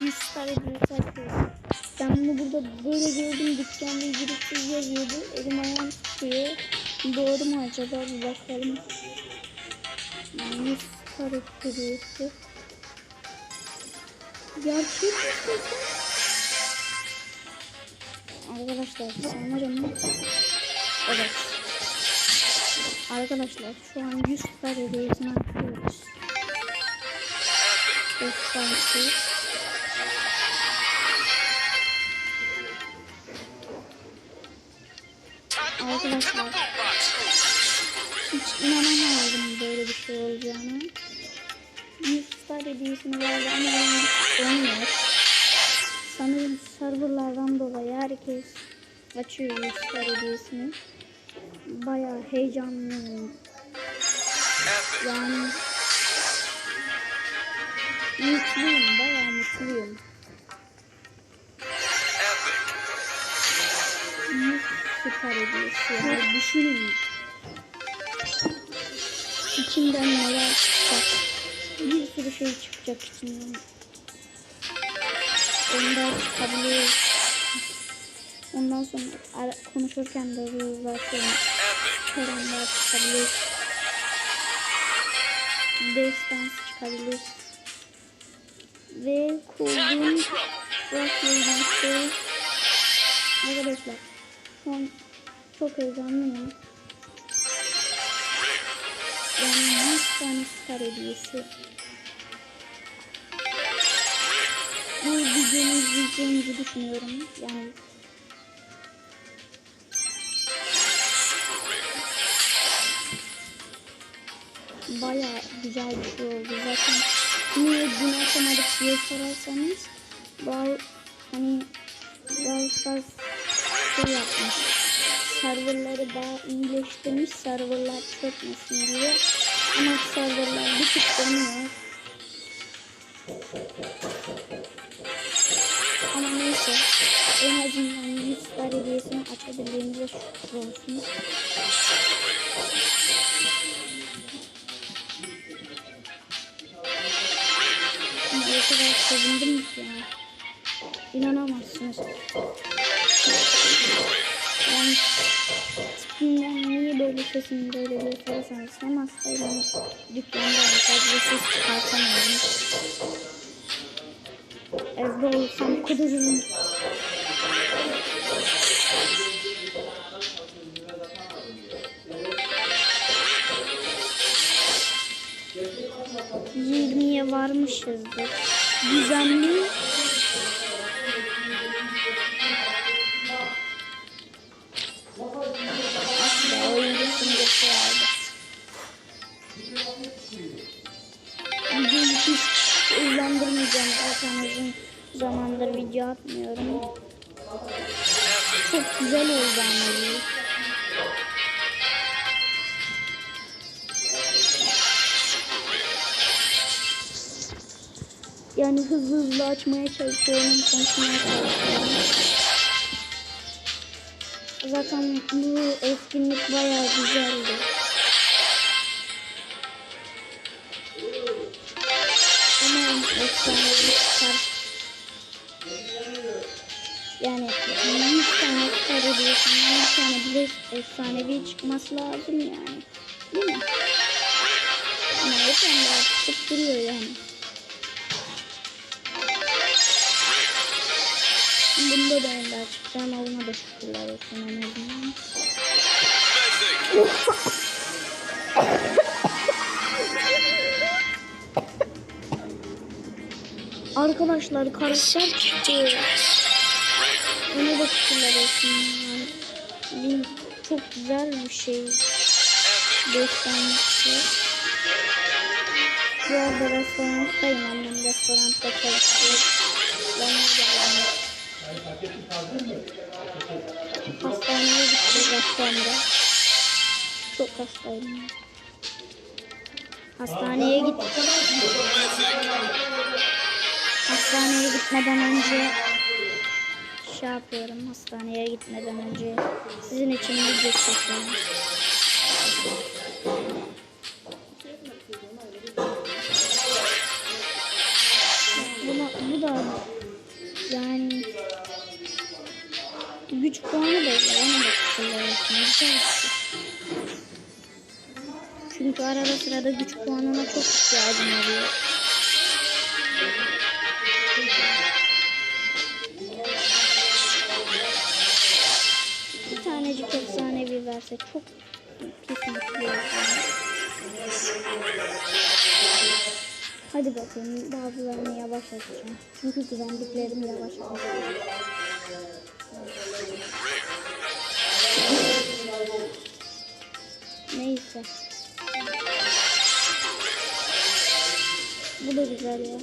100 tane büyük yapıyorum. Ben bunu burada böyle gördüm dükkanda ücretsiz yazıyordu. Elim ayağım tutuyor. Doğru mu acaba bir bakalım. 100 tane büyüktü. Gerçek mi? Arkadaşlar sanırım Evet. Arkadaşlar şu an 100 tane hediyesini atıyoruz. Destansı. Hiç inanamıyordum böyle bir şey olacağını. 100 tane hediyesini verdi ama olmuyor. Sanırım serverlardan dolayı herkes açıyor 100 tane hediyesini. Bayağı heyecanlıyım. Yani mutluyum, bayağı mutluyum. Yüz süper hediyesi yani düşünün. İçinden neler çıkacak. Bir sürü şey çıkacak içinden. Onda çıkabilir. Ondan sonra konuşurken de sonra Karanlar çıkabilir. Destans çıkabilir. Ve kurduğum Rock'la birlikte Arkadaşlar şu çok heyecanlıyım. Tane star hediyesi. Bu videomu izleyeceğinizi düşünüyorum. Yani baya güzel bir şey oldu. Zaten niye gün atamadık diye sorarsanız Brawl hani Brawl şey yapmış. Serverları daha iyileştirmiş. Serverlar çökmesin diye. Ama serverlar bir tık dönüyor. Ama neyse. En azından 100 star hediyesini açabildiğimize şükür olsun. O kadar sevindim ki ya. İnanamazsınız. Yani tipimden böyle sesim böyle sorarsanız hem hastayım dükkanda fazla ses çıkartamıyorum. Evde olsam kudururum. Yirmiye varmışızdır. Düzenli uzun zamandır video atmıyorum. Çok güzel oldu ama. Yani hızlı hızlı açmaya çalışıyorum, konuşmaya çalışıyorum. Zaten bu etkinlik bayağı güzeldi. Yani 100 tane çıkar diyorsun. 100 tane bile efsanevi çıkması lazım yani. Değil mi? Ama hep de çıkıp duruyor yani. Bunda da ender çıktı ama buna da şükürler olsun en azından. Arkadaşlar karakter çıktı. Ona şükürler olsun. Yani, çok güzel bir şey. Göstermişti. Bu arada restoranttayım. Annem restoranda çalışıyor. Ben de. Hastaneye gittik restoranda. Çok hastayım. Hastaneye gittik. Hastaneye gitmeden önce şey yapıyorum. Hastaneye gitmeden önce sizin için video çekiyorum. Bu da yani güç puanı da. Onu. Çünkü arada sırada güç puanına çok ihtiyacım oluyor. Tanecik efsanevi verse çok pis mutlu olurum. Hadi bakayım bazılarını yavaş atacağım. Çünkü güvendiklerim yavaş atacağım. Neyse. Bu da güzel ya.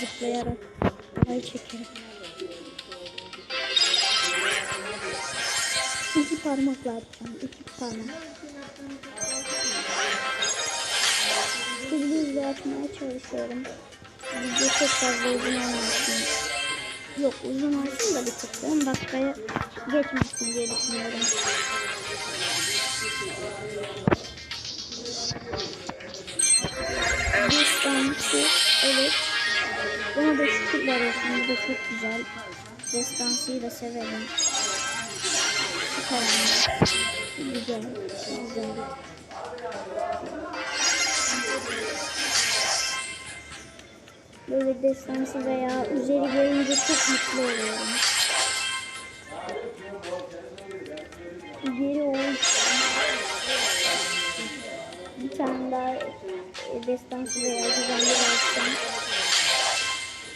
Zıplayarak ay çekerim. İki parmakla atacağım. İki parmak. Hızlı hızlı atmaya çalışıyorum. Video çok fazla uzun olmasın. Yok uzun olsun da bir tık 10 dakikaya geçmesin diye düşünüyorum. Destansı evet. Buna da şükürler olsun. Bu da çok güzel. Destansıyı da severim. Karanlık. Güzel. Güzel. Böyle destansı veya üzeri gelince çok mutlu oluyorum. Geri ol. Bir tane daha destansı veya güzelli versem.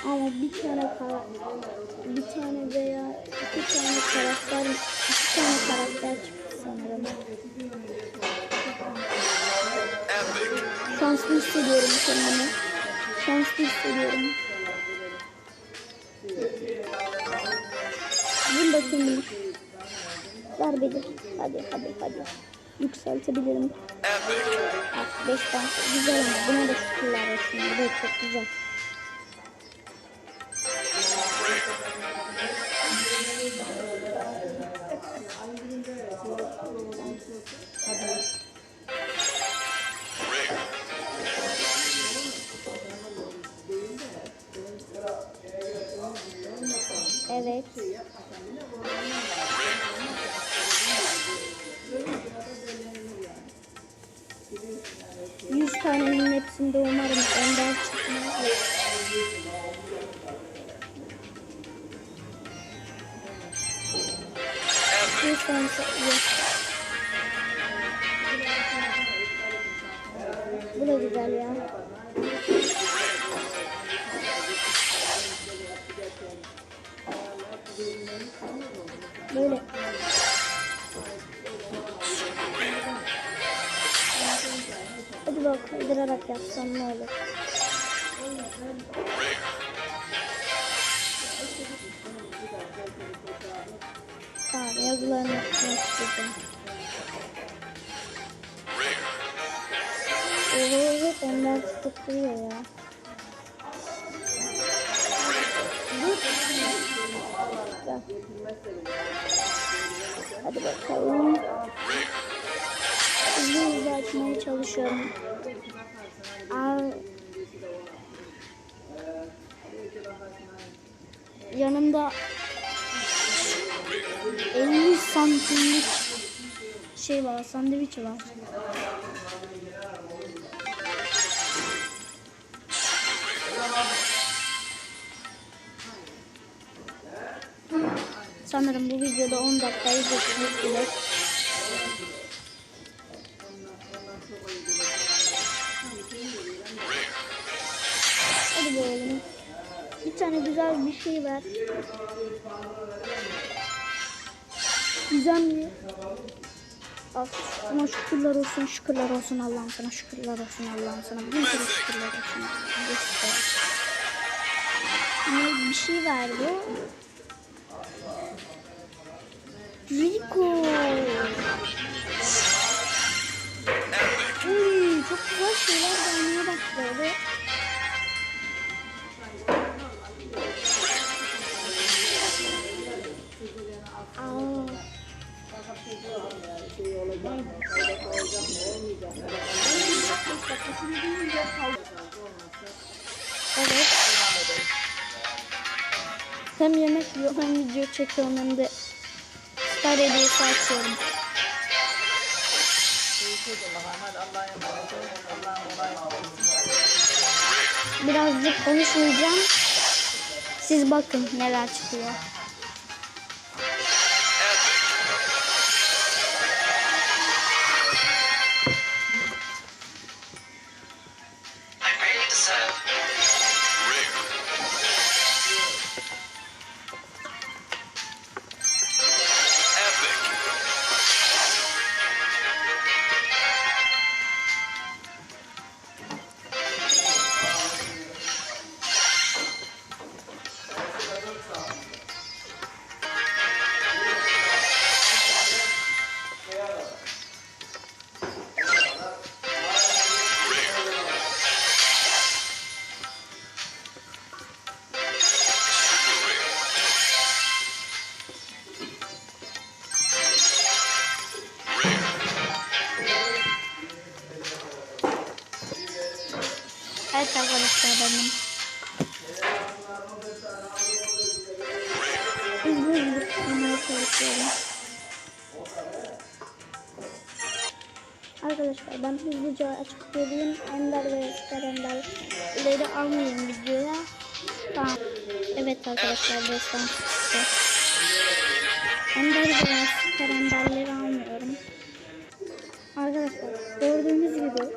Ama bir tane kara, bir tane veya iki tane karakter, iki tane karakter çıktı sanırım. Şanslı hissediyorum kendimi. Şanslı hissediyorum. Vur bakayım. Ver beni. Hadi hadi hadi. Yükseltebilirim. Ah 5 tane. Güzel ama buna da şükürler olsun. Bu da çok güzel. Evet. Yüz tanenin hepsinde umarım önden çıkmaz. Yüz tanesi yok. Bu da güzel ya. Böyle. Hadi bak kaydırarak yapsam ne olur. Tamam yazılarını. Oo, hep onlar tutukluyor ya. Hadi bakalım. Hızlı açmaya çalışıyorum. Aa, yanımda 50 santimlik şey var, sandviç var. Sanırım bu videoda 10 dakikayı geçmek bile. Hadi bakalım. Bir tane güzel bir şey ver. Güzel mi? Al, sana şükürler olsun, şükürler olsun Allah'ım sana, şükürler olsun Allah'ım sana. Bin kere şükürler olsun. Ne bir şey ver bu. Rico. Uy, çok güzel şeyler gelmeye başladı. Evet. Hem yemek yiyor hem video çekiyorum hem de açıyorum. Birazcık konuşmayacağım. Siz bakın neler çıkıyor. Arkadaşlar ben hızlıca açık vereyim. Ender ve Süper Ender'leri almayayım videoya. Tamam. Evet arkadaşlar destan. Ender ve Süper Ender'leri almıyorum. Arkadaşlar gördüğünüz gibi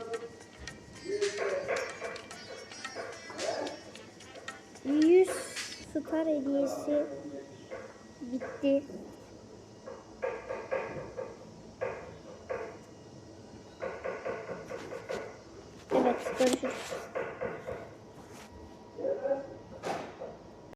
100 star hediyesi bitti. Evet görüşürüz.